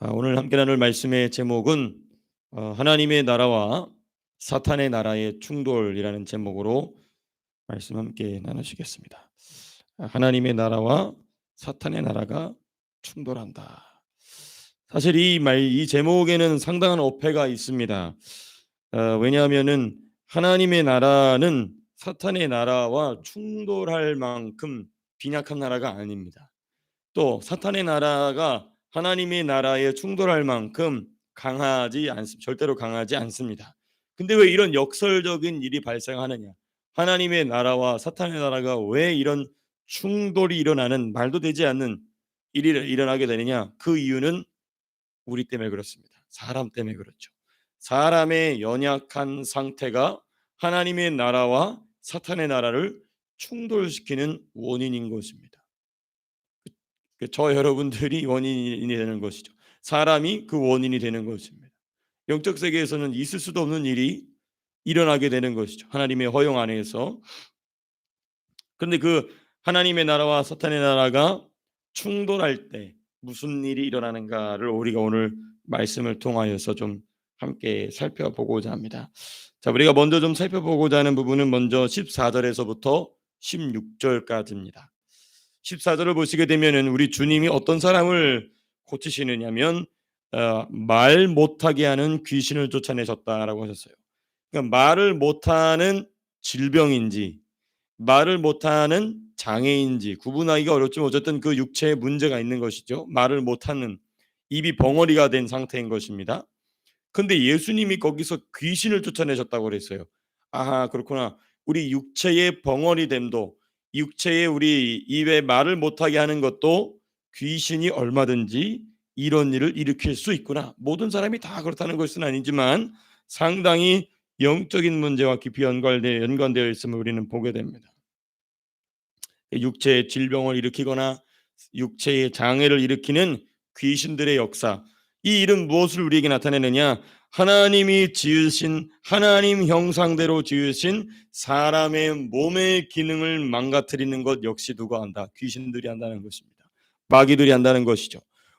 아, 오늘 함께 나눌 말씀의 제목은 어, 하나님의 나라와 사탄의 나라의 충돌이라는 제목으로 말씀 함께 나누시겠습니다. 아, 하나님의 나라와 사탄의 나라가 충돌한다. 사실 이 말 이 제목에는 상당한 어폐가 있습니다. 어, 왜냐하면은 하나님의 나라는 사탄의 나라와 충돌할 만큼 빈약한 나라가 아닙니다. 또 사탄의 나라가 하나님의 나라에 충돌할 만큼 강하지 않습니다. 절대로 강하지 않습니다. 근데 왜 이런 역설적인 일이 발생하느냐? 하나님의 나라와 사탄의 나라가 왜 이런 충돌이 일어나는 말도 되지 않는 일이 일어나게 되느냐? 그 이유는 우리 때문에 그렇습니다. 사람 때문에 그렇죠. 사람의 연약한 상태가 하나님의 나라와 사탄의 나라를 충돌시키는 원인인 것입니다. 그저 여러분들이 원인이 되는 것이죠. 사람이 그 원인이 되는 것입니다. 영적 세계에서는 있을 수도 없는 일이 일어나게 되는 것이죠. 하나님의 허용 안에서. 그런데 그 하나님의 나라와 사탄의 나라가 충돌할 때 무슨 일이 일어나는가를 우리가 오늘 말씀을 통하여서 좀 함께 살펴보고자 합니다. 자, 우리가 먼저 좀 살펴보고자 하는 부분은 먼저 14절에서부터 16절까지입니다. 14절을 보시게 되면은 우리 주님이 어떤 사람을 고치시느냐면 어, 말 못하게 하는 귀신을 쫓아내셨다라고 하셨어요. 그러니까 말을 못하는 질병인지 말을 못하는 장애인지 구분하기가 어렵지만 어쨌든 그 육체에 문제가 있는 것이죠. 말을 못하는 입이 벙어리가 된 상태인 것입니다. 근데 예수님이 거기서 귀신을 쫓아내셨다고 그랬어요. 아 그렇구나. 우리 육체의 벙어리됨도 육체의 우리 입에 말을 못하게 하는 것도 귀신이 얼마든지 이런 일을 일으킬 수 있구나. 모든 사람이 다 그렇다는 것은 아니지만 상당히 영적인 문제와 깊이 연관되, 연관되어 있음을 우리는 보게 됩니다. 육체의 질병을 일으키거나 육체의 장애를 일으키는 귀신들의 역사. 이 일은 무엇을 우리에게 나타내느냐? 하나님이 지으신 하나님 형상대로 지으신 사람의 몸의 기능을 망가뜨리는 것 역시 누가 한다? 귀신들이 한다는 것입니다. 마귀들이 한다는 것이죠.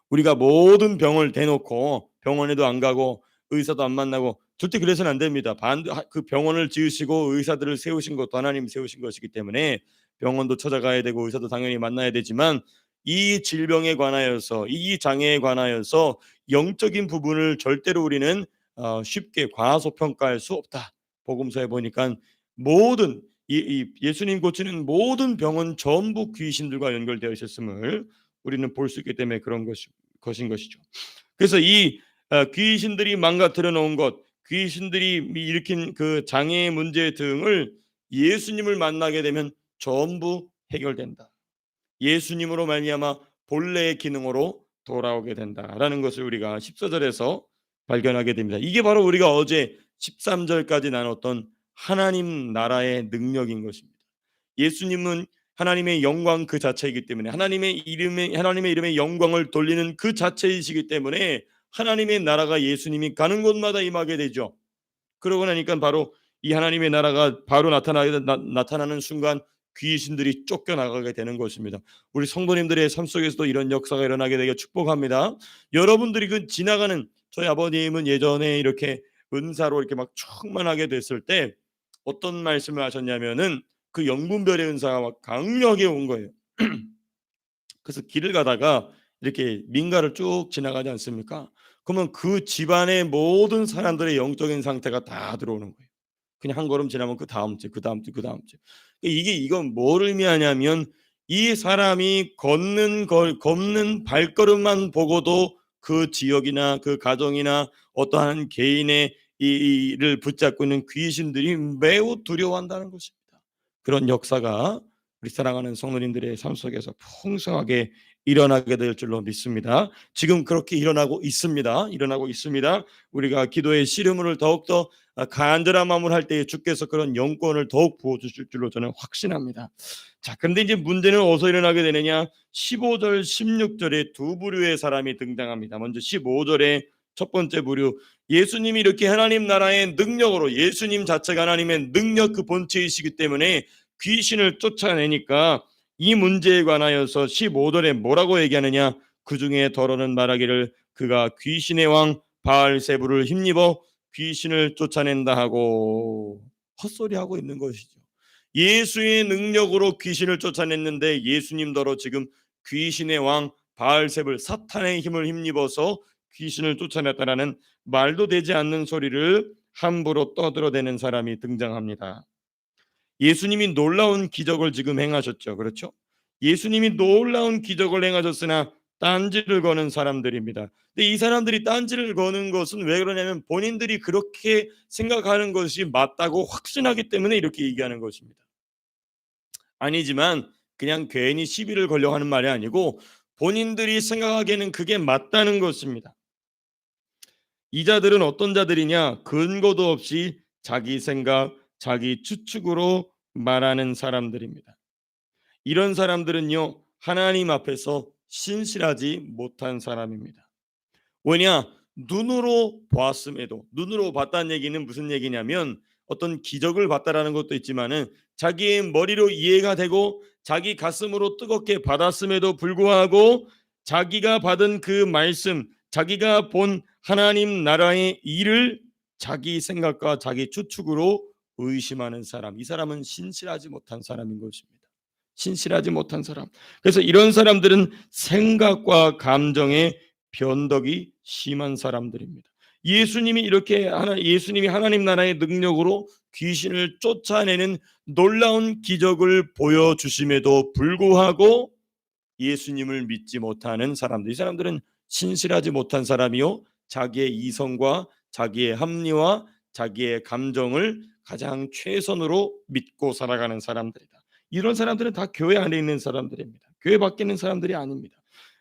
우리가 모든 병을 대놓고 병원에도 안 가고 의사도 안 만나고 절대 그래서는 안 됩니다. 반, 그 병원을 지으시고 의사들을 세우신 것도 하나님 세우신 것이기 때문에 병원도 찾아가야 되고 의사도 당연히 만나야 되지만 이 질병에 관하여서 이 장애에 관하여서 영적인 부분을 절대로 우리는 어, 쉽게 과소 평가할 수 없다. 복음서에 보니까 모든 이, 이 예수님 고치는 모든 병은 전부 귀신들과 연결되어 있었음을 우리는 볼 수 있기 때문에 그런 것이, 것인 것이죠. 그래서 이 어, 귀신들이 망가뜨려 놓은 것, 귀신들이 일으킨 그 장애 문제 등을 예수님을 만나게 되면 전부 해결된다. 예수님으로 말미암아 본래의 기능으로 돌아오게 된다라는 것을 우리가 14절에서 발견하게 됩니다. 이게 바로 우리가 어제 13절까지 나눴던 하나님 나라의 능력인 것입니다. 예수님은 하나님의 영광 그 자체이기 때문에 하나님의 이름에 하나님의 이름의 영광을 돌리는 그 자체이시기 때문에 하나님의 나라가 예수님이 가는 곳마다 임하게 되죠. 그러고 나니까 바로 이 하나님의 나라가 바로 나타나게 나, 나타나는 순간 귀신들이 쫓겨나가게 되는 것입니다. 우리 성도님들의 삶 속에서도 이런 역사가 일어나게 되게 축복합니다. 여러분들이 그 지나가는 저희 아버님은 예전에 이렇게 은사로 이렇게 막 충만하게 됐을 때 어떤 말씀을 하셨냐면은 그 영분별의 은사가 막 강력하게 온 거예요. 그래서 길을 가다가 이렇게 민가를 쭉 지나가지 않습니까? 그러면 그 집안의 모든 사람들의 영적인 상태가 다 들어오는 거예요. 그냥 한 걸음 지나면 그 다음 주, 그 다음 주, 그 다음 주. 이게 이건 뭘 의미하냐면 이 사람이 걷는 걸 걷는 발걸음만 보고도 그 지역이나 그 가정이나 어떠한 개인의 이를 붙잡고 있는 귀신들이 매우 두려워한다는 것입니다. 그런 역사가 우리 사랑하는 성도님들의 삶 속에서 풍성하게 일어나게 될 줄로 믿습니다. 지금 그렇게 일어나고 있습니다. 일어나고 있습니다. 우리가 기도의 씨름을 더욱더 간절한 마음을 할 때에 주께서 그런 영권을 더욱 부어주실 줄로 저는 확신합니다. 자, 근데 이제 문제는 어디서 일어나게 되느냐? 15절, 16절에 두 부류의 사람이 등장합니다. 먼저 15절에 첫 번째 부류 예수님이 이렇게 하나님 나라의 능력으로 예수님 자체가 하나님의 능력 그 본체이시기 때문에 귀신을 쫓아내니까 이 문제에 관하여서 15절에 뭐라고 얘기하느냐 그 중에 더러는 말하기를 그가 귀신의 왕 바알세부를 힘입어 귀신을 쫓아낸다 하고 헛소리하고 있는 것이죠. 예수의 능력으로 귀신을 쫓아냈는데 예수님더러 지금 귀신의 왕 바알세불 사탄의 힘을 힘입어서 귀신을 쫓아냈다라는 말도 되지 않는 소리를 함부로 떠들어대는 사람이 등장합니다. 예수님이 놀라운 기적을 지금 행하셨죠. 그렇죠? 예수님이 놀라운 기적을 행하셨으나 딴지를 거는 사람들입니다. 근데 이 사람들이 딴지를 거는 것은 왜 그러냐면 본인들이 그렇게 생각하는 것이 맞다고 확신하기 때문에 이렇게 얘기하는 것입니다. 아니지만 그냥 괜히 시비를 걸려 하는 말이 아니고 본인들이 생각하기에는 그게 맞다는 것입니다. 이 자들은 어떤 자들이냐? 근거도 없이 자기 생각, 자기 추측으로 말하는 사람들입니다. 이런 사람들은요, 하나님 앞에서 신실하지 못한 사람입니다. 왜냐? 눈으로 보았음에도 눈으로 봤다는 얘기는 무슨 얘기냐면 어떤 기적을 봤다라는 것도 있지만은 자기의 머리로 이해가 되고 자기 가슴으로 뜨겁게 받았음에도 불구하고 자기가 받은 그 말씀, 자기가 본 하나님 나라의 일을 자기 생각과 자기 추측으로 의심하는 사람. 이 사람은 신실하지 못한 사람인 것입니다. 신실하지 못한 사람. 그래서 이런 사람들은 생각과 감정의 변덕이 심한 사람들입니다. 예수님이 이렇게 하나 예수님이 하나님 나라의 능력으로 귀신을 쫓아내는 놀라운 기적을 보여 주심에도 불구하고 예수님을 믿지 못하는 사람들. 이 사람들은 신실하지 못한 사람이요. 자기의 이성과 자기의 합리와 자기의 감정을 가장 최선으로 믿고 살아가는 사람들이다. 이런 사람들은 다 교회 안에 있는 사람들입니다. 교회 밖에 있는 사람들이 아닙니다.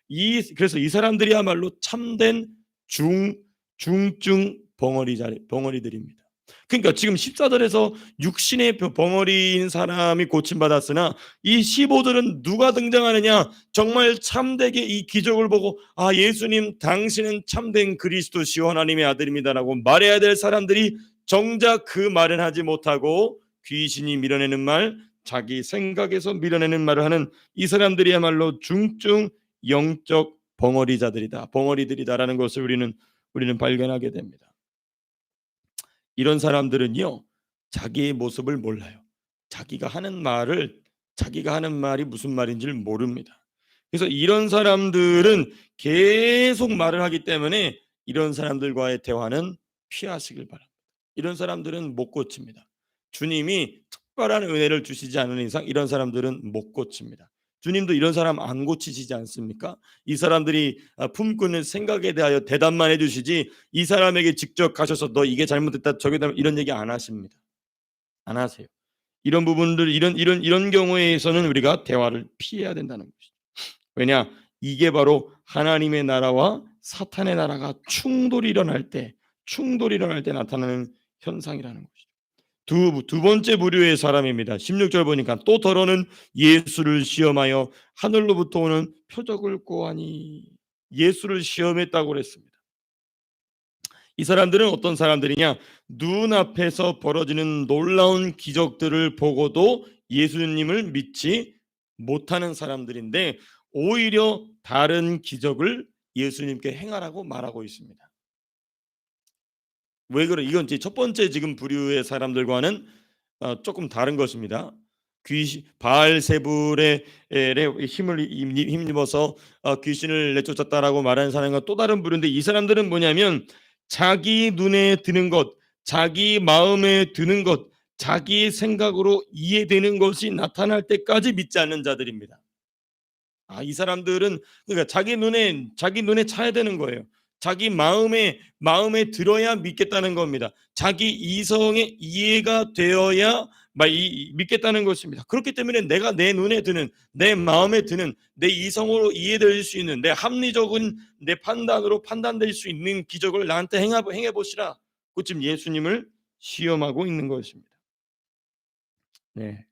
이 그래서 이 사람들이야말로 참된 중 중증 벙어리 자리 벙어리들입니다. 그러니까 지금 14절에서 육신의 벙어리인 사람이 고침받았으나 이 15절은 누가 등장하느냐? 정말 참되게 이 기적을 보고 아 예수님 당신은 참된 그리스도시요 하나님의 아들입니다라고 말해야 될 사람들이 정작 그 말은 하지 못하고 귀신이 밀어내는 말, 자기 생각에서 밀어내는 말을 하는 이 사람들이야말로 중증 영적 벙어리자들이다. 벙어리들이다라는 것을 우리는 우리는 발견하게 됩니다. 이런 사람들은요. 자기의 모습을 몰라요. 자기가 하는 말을 자기가 하는 말이 무슨 말인지를 모릅니다. 그래서 이런 사람들은 계속 말을 하기 때문에 이런 사람들과의 대화는 피하시길 바랍니다. 이런 사람들은 못 고칩니다. 주님이 특별한 은혜를 주시지 않은 이상 이런 사람들은 못 고칩니다. 주님도 이런 사람 안 고치시지 않습니까? 이 사람들이 아, 품고 있는 생각에 대하여 대답만 해주시지 이 사람에게 직접 가셔서 너 이게 잘못됐다 저게 잘못 이런 얘기 안 하십니다. 안 하세요. 이런 부분들 이런 이런 이런 경우에서는 우리가 대화를 피해야 된다는 것이죠. 왜냐 이게 바로 하나님의 나라와 사탄의 나라가 충돌이 일어날 때 충돌이 일어날 때 나타나는 현상이라는 것이죠. 두, 두 번째 부류의 사람입니다. 16절 보니까 또 더러는 예수를 시험하여 하늘로부터 오는 표적을 꼬하니 예수를 시험했다고 그랬습니다. 이 사람들은 어떤 사람들이냐? 눈앞에서 벌어지는 놀라운 기적들을 보고도 예수님을 믿지 못하는 사람들인데 오히려 다른 기적을 예수님께 행하라고 말하고 있습니다. 왜 그래? 이건 이제 첫 번째 지금 부류의 사람들과는 어, 조금 다른 것입니다. 귀신 바알세불의 힘을 힘입어서 어, 귀신을 내쫓았다라고 말하는 사람과 또 다른 부류인데 이 사람들은 뭐냐면 자기 눈에 드는 것, 자기 마음에 드는 것, 자기 생각으로 이해되는 것이 나타날 때까지 믿지 않는 자들입니다. 아, 이 사람들은 그러니까 자기 눈에 자기 눈에 차야 되는 거예요. 자기 마음에 마음에 들어야 믿겠다는 겁니다. 자기 이성에 이해가 되어야 믿겠다는 것입니다. 그렇기 때문에 내가 내 눈에 드는 내 마음에 드는 내 이성으로 이해될 수 있는 내 합리적인 내 판단으로 판단될 수 있는 기적을 나한테 행해 보시라. 그 지금 예수님을 시험하고 있는 것입니다. 네.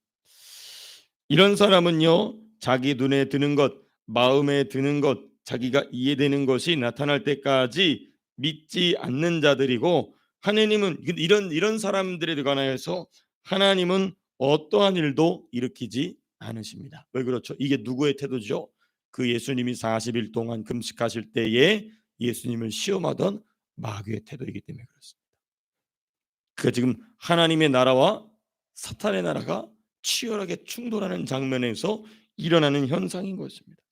이런 사람은요. 자기 눈에 드는 것, 마음에 드는 것, 자기가 이해되는 것이 나타날 때까지 믿지 않는 자들이고 하나님은 이런 이런 사람들에 관하여서 하나님은 어떠한 일도 일으키지 않으십니다. 왜 그렇죠? 이게 누구의 태도죠? 그 예수님이 40일 동안 금식하실 때에 예수님을 시험하던 마귀의 태도이기 때문에 그렇습니다. 그가 지금 하나님의 나라와 사탄의 나라가 치열하게 충돌하는 장면에서 일어나는 현상인 것입니다.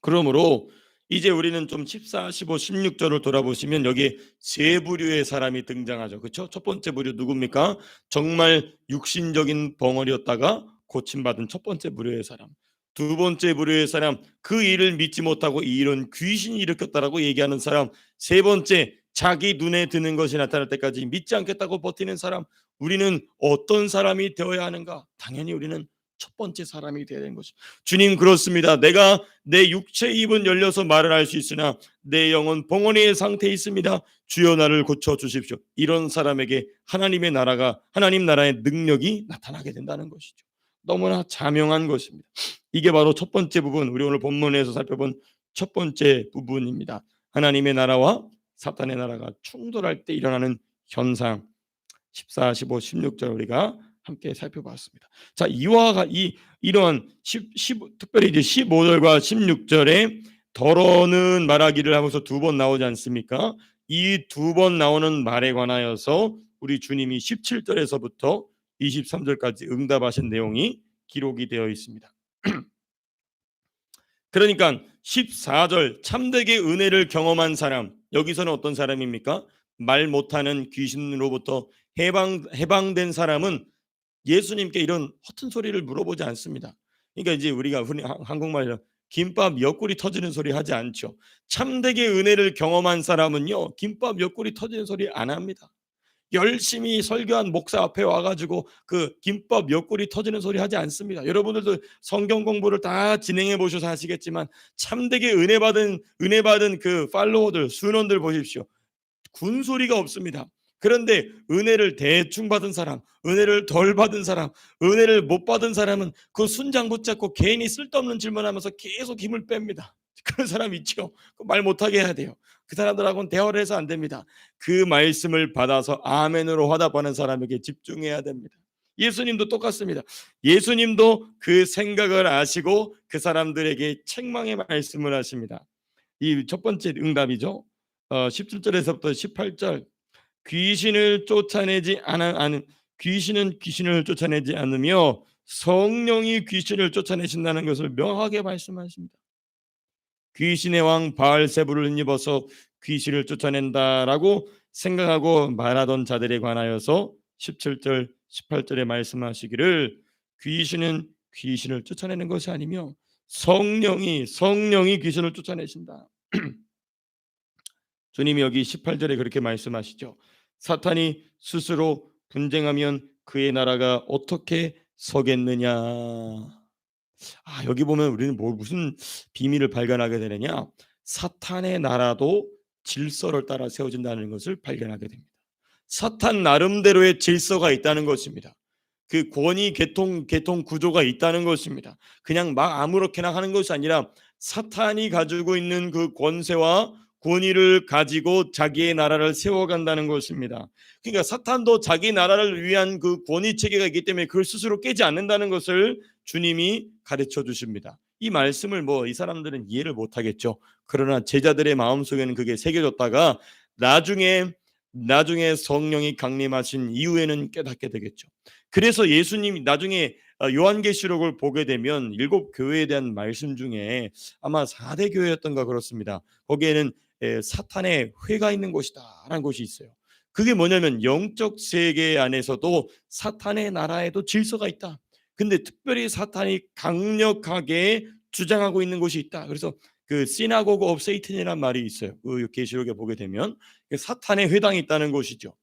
그러므로 이제 우리는 좀 14, 15, 16절을 돌아보시면 여기 세 부류의 사람이 등장하죠. 그렇죠? 첫 번째 부류 누굽니까? 정말 육신적인 벙어리였다가 고침받은 첫 번째 부류의 사람. 두 번째 부류의 사람 그 일을 믿지 못하고 이 일은 귀신이 일으켰다라고 얘기하는 사람. 세 번째 자기 눈에 드는 것이 나타날 때까지 믿지 않겠다고 버티는 사람. 우리는 어떤 사람이 되어야 하는가? 당연히 우리는 첫 번째 사람이 되어야 되는 것이. 주님 그렇습니다. 내가 내 육체 입은 열려서 말을 할 수 있으나 내 영은 봉헌의 상태에 있습니다. 주여 나를 고쳐 주십시오. 이런 사람에게 하나님의 나라가 하나님 나라의 능력이 나타나게 된다는 것이죠. 너무나 자명한 것입니다. 이게 바로 첫 번째 부분, 우리 오늘 본문에서 살펴본 첫 번째 부분입니다. 하나님의 나라와 사탄의 나라가 충돌할 때 일어나는 현상. 14, 15, 16절 우리가 함께 살펴봤습니다. 자, 이와가 이 이러한 10, 10 특별히 이제 15절과 16절에 더러는 말하기를 하면서 두 번 나오지 않습니까? 이 두 번 나오는 말에 관하여서 우리 주님이 17절에서부터 23절까지 응답하신 내용이 기록이 되어 있습니다. 그러니까 14절 참되게 은혜를 경험한 사람 여기서는 어떤 사람입니까? 말 못하는 귀신으로부터 해방 해방된 사람은 예수님께 이런 허튼 소리를 물어보지 않습니다. 그러니까 이제 우리가 흔히 한국말로 김밥 옆구리 터지는 소리 하지 않죠. 참되게 은혜를 경험한 사람은요 김밥 옆구리 터지는 소리 안 합니다. 열심히 설교한 목사 앞에 와가지고 그 김밥 옆구리 터지는 소리 하지 않습니다. 여러분들도 성경 공부를 다 진행해 보셔서 아시겠지만 참되게 은혜 받은 은혜 받은 그 팔로워들 순원들 보십시오. 군 소리가 없습니다. 그런데 은혜를 대충 받은 사람, 은혜를 덜 받은 사람, 은혜를 못 받은 사람은 그 순장 붙잡고 괜히 쓸데없는 질문하면서 계속 힘을 뺍니다. 그런 사람 있죠. 말 못하게 해야 돼요. 그 사람들하고는 대화를 해서 안 됩니다. 그 말씀을 받아서 아멘으로 화답하는 사람에게 집중해야 됩니다. 예수님도 똑같습니다. 예수님도 그 생각을 아시고 그 사람들에게 책망의 말씀을 하십니다. 이 첫 번째 응답이죠. 어, 17절에서부터 18절 귀신을 쫓아내지 않은 귀신은 귀신을 쫓아내지 않으며 성령이 귀신을 쫓아내신다는 것을 명하게 말씀하십니다. 귀신의 왕 바알세부를 입어서 귀신을 쫓아낸다라고 생각하고 말하던 자들에 관하여서 17절 18절에 말씀하시기를 귀신은 귀신을 쫓아내는 것이 아니며 성령이 성령이 귀신을 쫓아내신다. 주님이 여기 18절에 그렇게 말씀하시죠. 사탄이 스스로 분쟁하면 그의 나라가 어떻게 서겠느냐. 아, 여기 보면 우리는 뭐 무슨 비밀을 발견하게 되느냐? 사탄의 나라도 질서를 따라 세워진다는 것을 발견하게 됩니다. 사탄 나름대로의 질서가 있다는 것입니다. 그 권위 개통 개통 구조가 있다는 것입니다. 그냥 막 아무렇게나 하는 것이 아니라 사탄이 가지고 있는 그 권세와 권위를 가지고 자기의 나라를 세워간다는 것입니다. 그러니까 사탄도 자기 나라를 위한 그 권위 체계가 있기 때문에 그걸 스스로 깨지 않는다는 것을 주님이 가르쳐 주십니다. 이 말씀을 뭐 이 사람들은 이해를 못 하겠죠. 그러나 제자들의 마음속에는 그게 새겨졌다가 나중에 나중에 성령이 강림하신 이후에는 깨닫게 되겠죠. 그래서 예수님이 나중에 어, 요한계시록을 보게 되면 일곱 교회에 대한 말씀 중에 아마 4대 교회였던가 그렇습니다. 거기에는 사탄의 회가 있는 곳이다라는 곳이 있어요. 그게 뭐냐면 영적 세계 안에서도 사탄의 나라에도 질서가 있다. 근데 특별히 사탄이 강력하게 주장하고 있는 곳이 있다. 그래서 그 시나고그 업 세이튼이라는 말이 있어요. 그 계시록에 보게 되면 그 사탄의 회당이 있다는 곳이죠.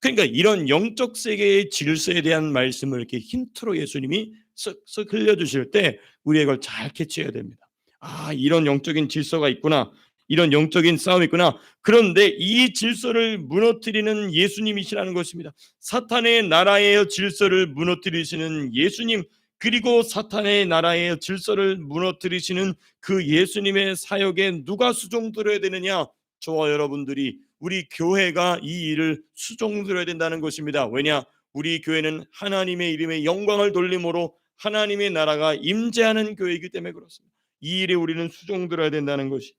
그러니까 이런 영적 세계의 질서에 대한 말씀을 이렇게 힌트로 예수님이 쓱쓱 흘려 주실 때 우리 이걸 잘 캐치해야 됩니다. 아 이런 영적인 질서가 있구나. 이런 영적인 싸움이 있구나. 그런데 이 질서를 무너뜨리는 예수님이시라는 것입니다. 사탄의 나라의 질서를 무너뜨리시는 예수님 그리고 사탄의 나라의 질서를 무너뜨리시는 그 예수님의 사역에 누가 수종들어야 되느냐? 저와 여러분들이 우리 교회가 이 일을 수종들어야 된다는 것입니다. 왜냐? 우리 교회는 하나님의 이름의 영광을 돌림으로 하나님의 나라가 임재하는 교회이기 때문에 그렇습니다. 이 일에 우리는 수종들어야 된다는 것이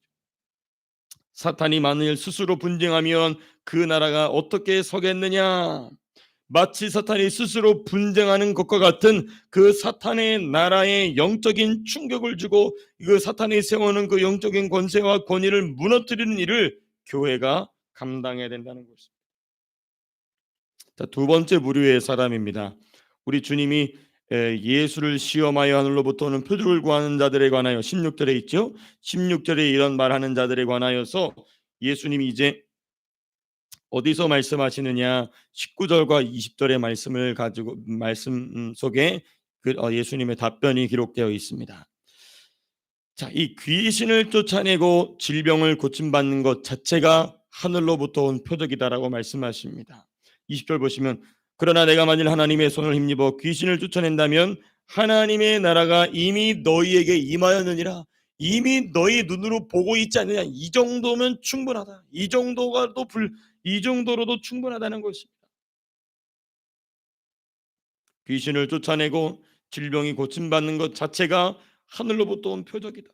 사탄이 만일 스스로 분쟁하면 그 나라가 어떻게 서겠느냐? 마치 사탄이 스스로 분쟁하는 것과 같은 그 사탄의 나라에 영적인 충격을 주고 그 사탄이 세우는 그 영적인 권세와 권위를 무너뜨리는 일을 교회가 감당해야 된다는 것입니다. 자, 두 번째 부류의 사람입니다. 우리 주님이 에, 예수를 시험하여 하늘로부터 오는 표적을 구하는 자들에 관하여 16절에 있죠. 16절에 이런 말하는 자들에 관하여서 예수님이 이제 어디서 말씀하시느냐 19절과 20절의 말씀을 가지고 말씀 속에 그 어, 예수님의 답변이 기록되어 있습니다. 자, 이 귀신을 쫓아내고 질병을 고침받는 것 자체가 하늘로부터 온 표적이다라고 말씀하십니다. 20절 보시면 그러나 내가 만일 하나님의 손을 힘입어 귀신을 쫓아낸다면 하나님의 나라가 이미 너희에게 임하였느니라. 이미 너희 눈으로 보고 있지 않느냐. 이 정도면 충분하다. 이 정도가 또 불, 이 정도로도 충분하다는 것입니다. 귀신을 쫓아내고 질병이 고침받는 것 자체가 하늘로부터 온 표적이다.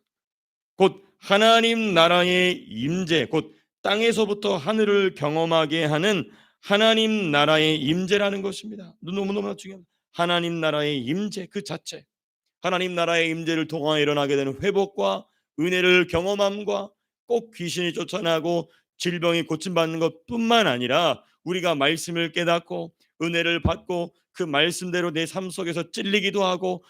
곧 하나님 나라의 임재, 곧 땅에서부터 하늘을 경험하게 하는 하나님 나라의 임재라는 것입니다. 너무너무 중요합니다. 하나님 나라의 임재 그 자체. 하나님 나라의 임재를 통하여 일어나게 되는 회복과 은혜를 경험함과 꼭 귀신이 쫓아나고 질병이 고침받는 것뿐만 아니라 우리가 말씀을 깨닫고 은혜를 받고 그 말씀대로 내 삶 속에서 찔리기도 하고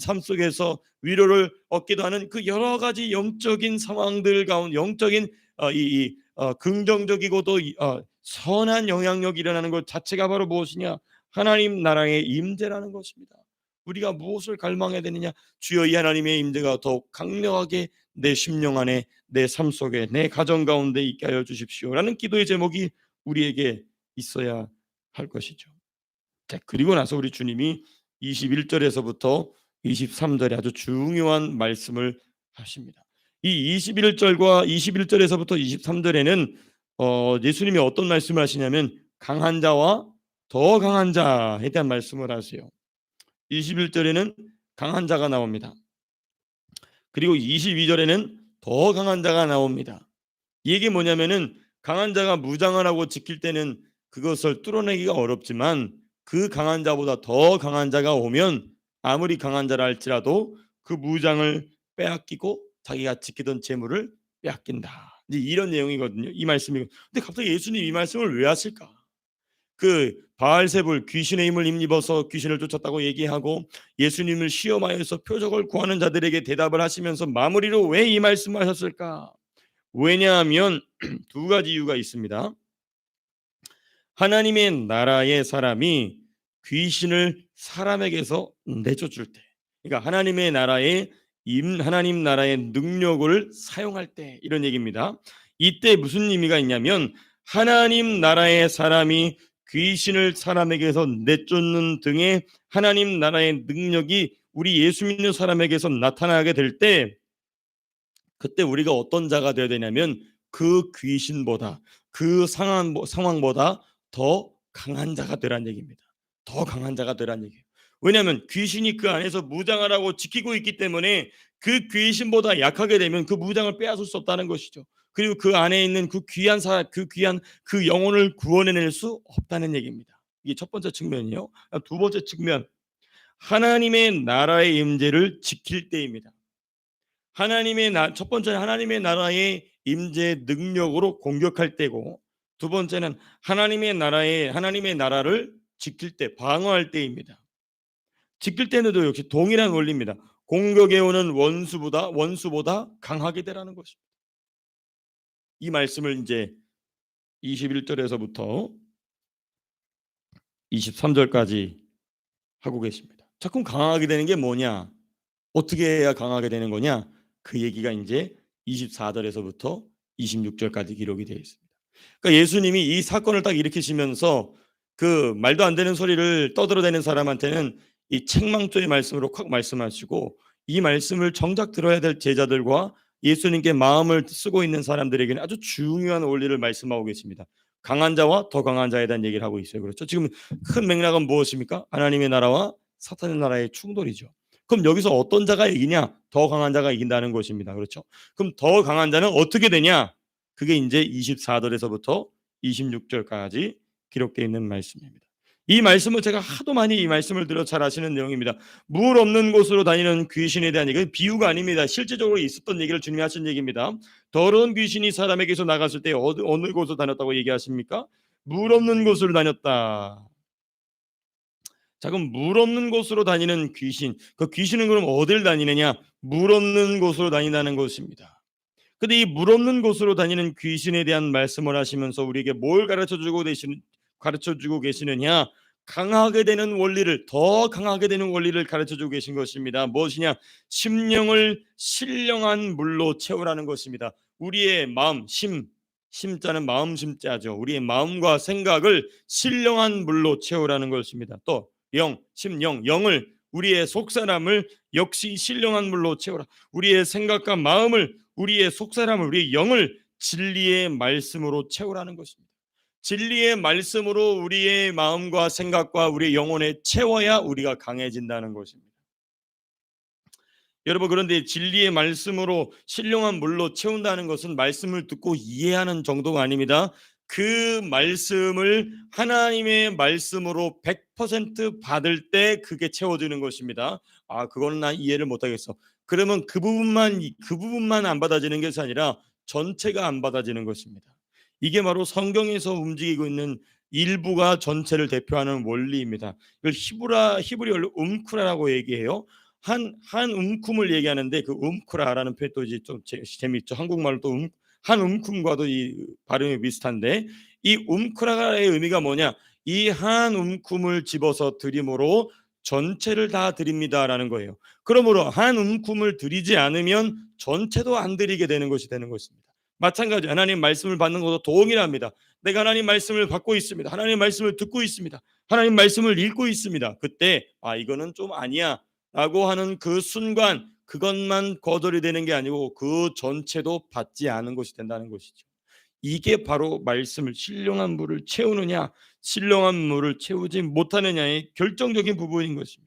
삶 속에서 위로를 얻기도 하는 그 여러 가지 영적인 상황들 가운데 영적인 어, 이, 이 어, 긍정적이고도 어, 선한 영향력이 일어나는 것 자체가 바로 무엇이냐? 하나님 나라의 임재라는 것입니다. 우리가 무엇을 갈망해야 되느냐? 주여 이 하나님의 임재가 더욱 강력하게 내 심령 안에 내 삶 속에 내 가정 가운데 있게 하여 주십시오라는 기도의 제목이 우리에게 있어야 할 것이죠. 자, 그리고 나서 우리 주님이 21절에서부터 23절에 아주 중요한 말씀을 하십니다. 이 21절과 21절에서부터 23절에는 어, 예수님이 어떤 말씀을 하시냐면 강한 자와 더 강한 자에 대한 말씀을 하세요. 21절에는 강한 자가 나옵니다. 그리고 22절에는 더 강한 자가 나옵니다. 이게 뭐냐면은 강한 자가 무장을 하고 지킬 때는 그것을 뚫어내기가 어렵지만 그 강한 자보다 더 강한 자가 오면 아무리 강한 자라 할지라도 그 무장을 빼앗기고 자기가 지키던 재물을 빼앗긴다. 이제 이런 내용이거든요. 이 말씀이. 근데 갑자기 예수님 이 말씀을 왜 하실까? 그 바알세불 귀신의 힘을 힘입어서 귀신을 쫓았다고 얘기하고 예수님을 시험하여서 표적을 구하는 자들에게 대답을 하시면서 마무리로 왜 이 말씀을 하셨을까? 왜냐하면 두 가지 이유가 있습니다. 하나님의 나라의 사람이 귀신을 사람에게서 내쫓을 때, 그러니까 하나님의 나라의 임 하나님 나라의 능력을 사용할 때 이런 얘기입니다. 이때 무슨 의미가 있냐면 하나님 나라의 사람이 귀신을 사람에게서 내쫓는 등의 하나님 나라의 능력이 우리 예수 믿는 사람에게서 나타나게 될 때 그때 우리가 어떤 자가 되어야 되냐면 그 귀신보다 그 상황, 상황보다 더 강한 자가 되란 얘기입니다. 더 강한 자가 되란 얘기예요. 왜냐하면 귀신이 그 안에서 무장을 하고 지키고 있기 때문에 그 귀신보다 약하게 되면 그 무장을 빼앗을 수 없다는 것이죠. 그리고 그 안에 있는 그 귀한 사, 그 귀한 그 영혼을 구원해낼 수 없다는 얘기입니다. 이게 첫 번째 측면이요. 두 번째 측면, 하나님의 나라의 임재를 지킬 때입니다. 하나님의 나, 첫 번째는 하나님의 나라의 임재 능력으로 공격할 때고, 두 번째는 하나님의 나라의 하나님의 나라를 지킬 때, 방어할 때입니다. 지킬 때는도 역시 동일한 원리입니다. 공격해 오는 원수보다 원수보다 강하게 되라는 것입니다. 이 말씀을 이제 21절에서부터 23절까지 하고 계십니다. 자꾸 강하게 되는 게 뭐냐? 어떻게 해야 강하게 되는 거냐? 그 얘기가 이제 24절에서부터 26절까지 기록이 되어 있습니다. 그러니까 예수님이 이 사건을 딱 일으키시면서 그 말도 안 되는 소리를 떠들어대는 사람한테는 이 책망조의 말씀으로 콱 말씀하시고 이 말씀을 정작 들어야 될 제자들과 예수님께 마음을 쓰고 있는 사람들에게는 아주 중요한 원리를 말씀하고 계십니다. 강한 자와 더 강한 자에 대한 얘기를 하고 있어요. 그렇죠? 지금 큰 맥락은 무엇입니까? 하나님의 나라와 사탄의 나라의 충돌이죠. 그럼 여기서 어떤 자가 이기냐? 더 강한 자가 이긴다는 것입니다. 그렇죠? 그럼 더 강한 자는 어떻게 되냐? 그게 이제 24절에서부터 26절까지 기록되어 있는 말씀입니다. 이 말씀은 제가 하도 많이 이 말씀을 들어 잘 아시는 내용입니다. 물 없는 곳으로 다니는 귀신에 대한 얘기 비유가 아닙니다. 실제적으로 있었던 얘기를 주님이 하신 얘기입니다. 더러운 귀신이 사람에게서 나갔을 때 어느, 어느 곳으로 다녔다고 얘기하십니까? 물 없는 곳으로 다녔다. 자 그럼 물 없는 곳으로 다니는 귀신 그 귀신은 그럼 어딜 다니느냐 물 없는 곳으로 다닌다는 것입니다 근데 이 물 없는 곳으로 다니는 귀신에 대한 말씀을 하시면서 우리에게 뭘 가르쳐 주고 가르쳐 주고 계시느냐? 강하게 되는 원리를 더 강하게 되는 원리를 가르쳐 주고 계신 것입니다. 무엇이냐? 심령을 신령한 물로 채우라는 것입니다. 우리의 마음 심 심자는 마음 심자죠. 우리의 마음과 생각을 신령한 물로 채우라는 것입니다. 또 영, 심령, 영을 우리의 속사람을 역시 신령한 물로 채우라. 우리의 생각과 마음을 우리의 속사람을 우리의 영을 진리의 말씀으로 채우라는 것입니다. 진리의 말씀으로 우리의 마음과 생각과 우리의 영혼에 채워야 우리가 강해진다는 것입니다. 여러분 그런데 진리의 말씀으로 신령한 물로 채운다는 것은 말씀을 듣고 이해하는 정도가 아닙니다. 그 말씀을 하나님의 말씀으로 100% 받을 때 그게 채워지는 것입니다. 아, 그거는 난 이해를 못 하겠어. 그러면 그 부분만 그 부분만 안 받아지는 것이 아니라 전체가 안 받아지는 것입니다. 이게 바로 성경에서 움직이고 있는 일부가 전체를 대표하는 원리입니다. 이걸 히브라 히브리어로 움쿠라라고 얘기해요. 한 한 움쿰을 얘기하는데 그 움쿠라라는 표현도 이제 좀 재, 재미있죠. 한국말로 또 움, 한 움큼과도 이 발음이 비슷한데 이 움크라의 의미가 뭐냐? 이 한 움큼을 집어서 드림으로 전체를 다 드립니다라는 거예요. 그러므로 한 움큼을 드리지 않으면 전체도 안 드리게 되는 것이 되는 것입니다. 마찬가지 하나님 말씀을 받는 것도 동일합니다. 내가 하나님 말씀을 받고 있습니다. 하나님 말씀을 듣고 있습니다. 하나님 말씀을 읽고 있습니다. 그때 아 이거는 좀 아니야라고 하는 그 순간 그것만 거절이 되는 게 아니고 그 전체도 받지 않은 것이 된다는 것이죠. 이게 바로 말씀을 신령한 물을 채우느냐, 신령한 물을 채우지 못하느냐의 결정적인 부분인 것입니다.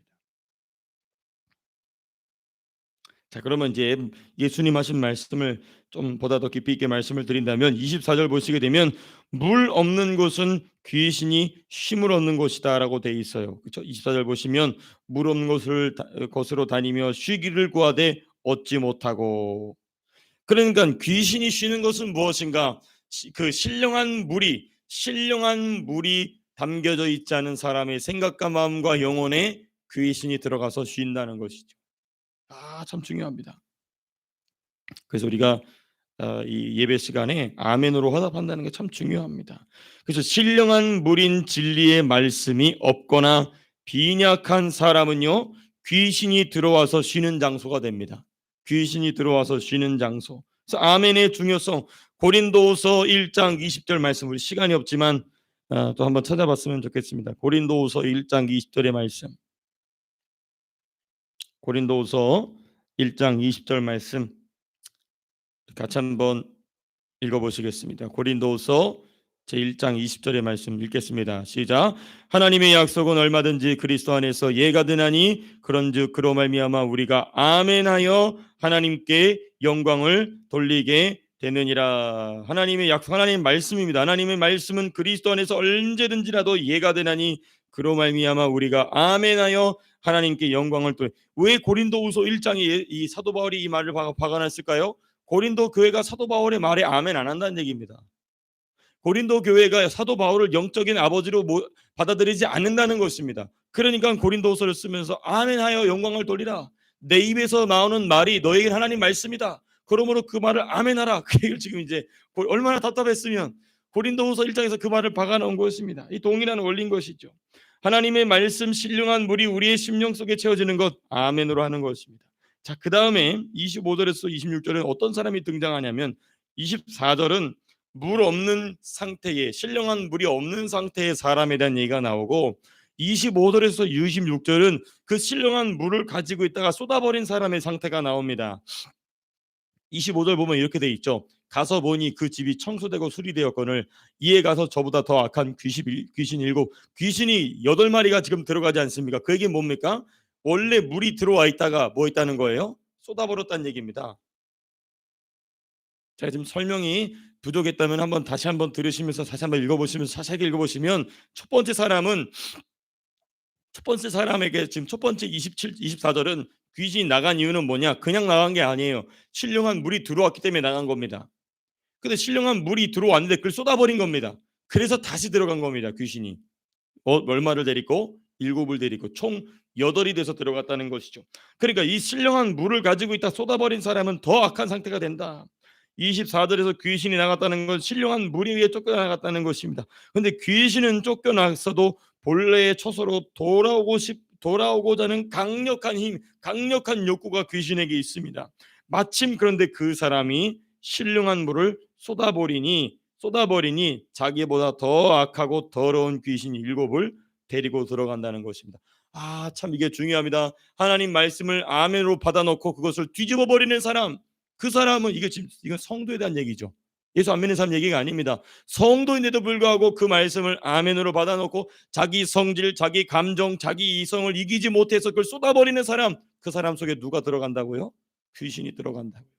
자, 그러면 이제 예수님 하신 말씀을 좀 보다 더 깊이 있게 말씀을 드린다면 24절 보시게 되면 물 없는 곳은 귀신이 쉼을 얻는 곳이다라고 돼 있어요. 그렇죠? 24절 보시면 물 없는 곳을 곳으로 다니며 쉬기를 구하되 얻지 못하고 그러니까 귀신이 쉬는 것은 무엇인가? 그 신령한 물이 신령한 물이 담겨져 있지 않은 사람의 생각과 마음과 영혼에 귀신이 들어가서 쉰다는 것이죠. 아, 참 중요합니다. 그래서 우리가 어, 이 예배 시간에 아멘으로 화답한다는 게 참 중요합니다. 그래서 신령한 물인 진리의 말씀이 없거나 빈약한 사람은요 귀신이 들어와서 쉬는 장소가 됩니다. 귀신이 들어와서 쉬는 장소. 그래서 아멘의 중요성 고린도서 1장 20절 말씀 우리 시간이 없지만 어, 또 한번 찾아봤으면 좋겠습니다. 고린도서 1장 20절의 말씀. 고린도서 1장 20절 말씀 같이 한번 읽어보시겠습니다. 고린도서 제1장 20절의 말씀 읽겠습니다. 시작. 하나님의 약속은 얼마든지 그리스도 안에서 예가 드나니 그런즉 그로 말미암아 우리가 아멘하여 하나님께 영광을 돌리게 되느니라. 하나님의 약속 하나님의 말씀입니다. 하나님의 말씀은 그리스도 안에서 언제든지라도 예가 되나니 그로 말미암아 우리가 아멘하여 하나님께 영광을 돌왜 고린도후서 1장에 이 사도 바울이 이 말을 박아놨을까요? 고린도 교회가 사도 바울의 말에 아멘 안 한다는 얘기입니다. 고린도 교회가 사도 바울을 영적인 아버지로 받아들이지 않는다는 것입니다. 그러니까 고린도서를 쓰면서 아멘하여 영광을 돌리라. 내 입에서 나오는 말이 너에게 하나님 말씀이다. 그러므로 그 말을 아멘하라. 그 얘기를 지금 이제 얼마나 답답했으면 고린도후서 1장에서 그 말을 박아놓은 것입니다. 이 동일한 원리인 것이죠. 하나님의 말씀 신령한 물이 우리의 심령 속에 채워지는 것 아멘으로 하는 것입니다. 자, 그 다음에 25절에서 26절에 어떤 사람이 등장하냐면 24절은 물 없는 상태에 신령한 물이 없는 상태의 사람에 대한 얘기가 나오고 25절에서 26절은 그 신령한 물을 가지고 있다가 쏟아버린 사람의 상태가 나옵니다. 25절 보면 이렇게 돼 있죠. 가서 보니 그 집이 청소되고 수리되었거늘 이에 가서 저보다 더 악한 귀신, 귀신 일곱 귀신이 여덟 마리가 지금 들어가지 않습니까? 그 얘기는 뭡니까? 원래 물이 들어와 있다가 뭐 있다는 거예요? 쏟아버렸다는 얘기입니다. 제가 지금 설명이 부족했다면 한번 다시 한번 들으시면서 다시 한번 읽어보시면서 자세하게 읽어보시면 첫 번째 사람은 첫 번째 사람에게 지금 첫 번째 27, 24절은 귀신이 나간 이유는 뭐냐? 그냥 나간 게 아니에요. 신령한 물이 들어왔기 때문에 나간 겁니다. 근데 신령한 물이 들어왔는데 그걸 쏟아버린 겁니다. 그래서 다시 들어간 겁니다. 귀신이. 어, 얼마를 데리고? 일곱을 데리고 총 여덟이 돼서 들어갔다는 것이죠. 그러니까 이 신령한 물을 가지고 있다 쏟아버린 사람은 더 악한 상태가 된다. 24절에서 귀신이 나갔다는 건 신령한 물에 의해 쫓겨나갔다는 것입니다. 근데 귀신은 쫓겨났어도 본래의 처소로 돌아오고 싶 돌아오고자 하는 강력한 힘, 강력한 욕구가 귀신에게 있습니다. 마침 그런데 그 사람이 신령한 물을 쏟아버리니 쏟아버리니 자기보다 더 악하고 더러운 귀신 일곱을 데리고 들어간다는 것입니다. 아, 참 이게 중요합니다. 하나님 말씀을 아멘으로 받아놓고 그것을 뒤집어 버리는 사람, 그 사람은 이게 지금 이건 성도에 대한 얘기죠. 예수 안 믿는 사람 얘기가 아닙니다. 성도인데도 불구하고 그 말씀을 아멘으로 받아놓고 자기 성질, 자기 감정, 자기 이성을 이기지 못해서 그걸 쏟아버리는 사람, 그 사람 속에 누가 들어간다고요? 귀신이 들어간다고요.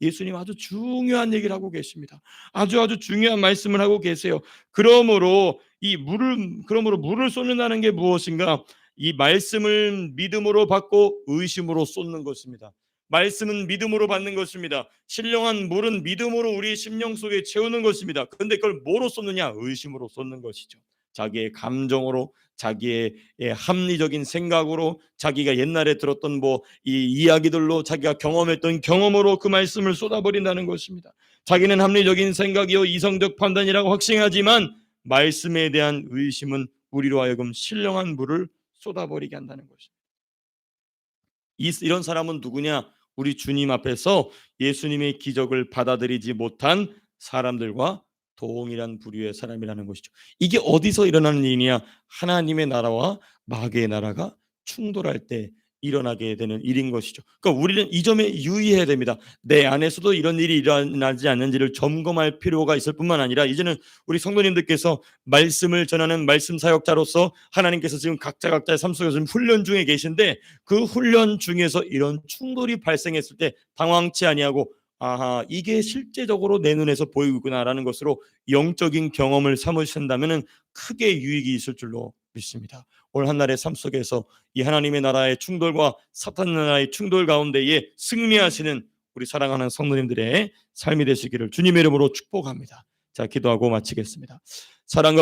예수님 아주 중요한 얘기를 하고 계십니다. 아주 아주 중요한 말씀을 하고 계세요. 그러므로 이 물을 그러므로 물을 쏟는다는 게 무엇인가? 이 말씀을 믿음으로 받고 의심으로 쏟는 것입니다. 말씀은 믿음으로 받는 것입니다. 신령한 물은 믿음으로 우리 심령 속에 채우는 것입니다. 그런데 그걸 뭐로 쏟느냐? 의심으로 쏟는 것이죠. 자기의 감정으로, 자기의 예, 합리적인 생각으로, 자기가 옛날에 들었던 뭐 이 이야기들로, 자기가 경험했던 경험으로 그 말씀을 쏟아버린다는 것입니다. 자기는 합리적인 생각이요 이성적 판단이라고 확신하지만 말씀에 대한 의심은 우리로 하여금 신령한 물을 쏟아버리게 한다는 것입니다. 이, 이런 사람은 누구냐? 우리 주님 앞에서 예수님의 기적을 받아들이지 못한 사람들과 동일한 부류의 사람이라는 것이죠. 이게 어디서 일어나는 일이냐? 하나님의 나라와 마귀의 나라가 충돌할 때 일어나게 되는 일인 것이죠. 그러니까 우리는 이 점에 유의해야 됩니다. 내 안에서도 이런 일이 일어나지 않는지를 점검할 필요가 있을 뿐만 아니라 이제는 우리 성도님들께서 말씀을 전하는 말씀 사역자로서 하나님께서 지금 각자 각자의 삶 속에서 지금 훈련 중에 계신데 그 훈련 중에서 이런 충돌이 발생했을 때 당황치 아니하고 아하 이게 실제적으로 내 눈에서 보이고 있구나라는 것으로 영적인 경험을 삼으신다면은 크게 유익이 있을 줄로 믿습니다. 올 한 날의 삶 속에서 이 하나님의 나라의 충돌과 사탄 나라의 충돌 가운데에 승리하시는 우리 사랑하는 성도님들의 삶이 되시기를 주님의 이름으로 축복합니다. 자, 기도하고 마치겠습니다. 사랑과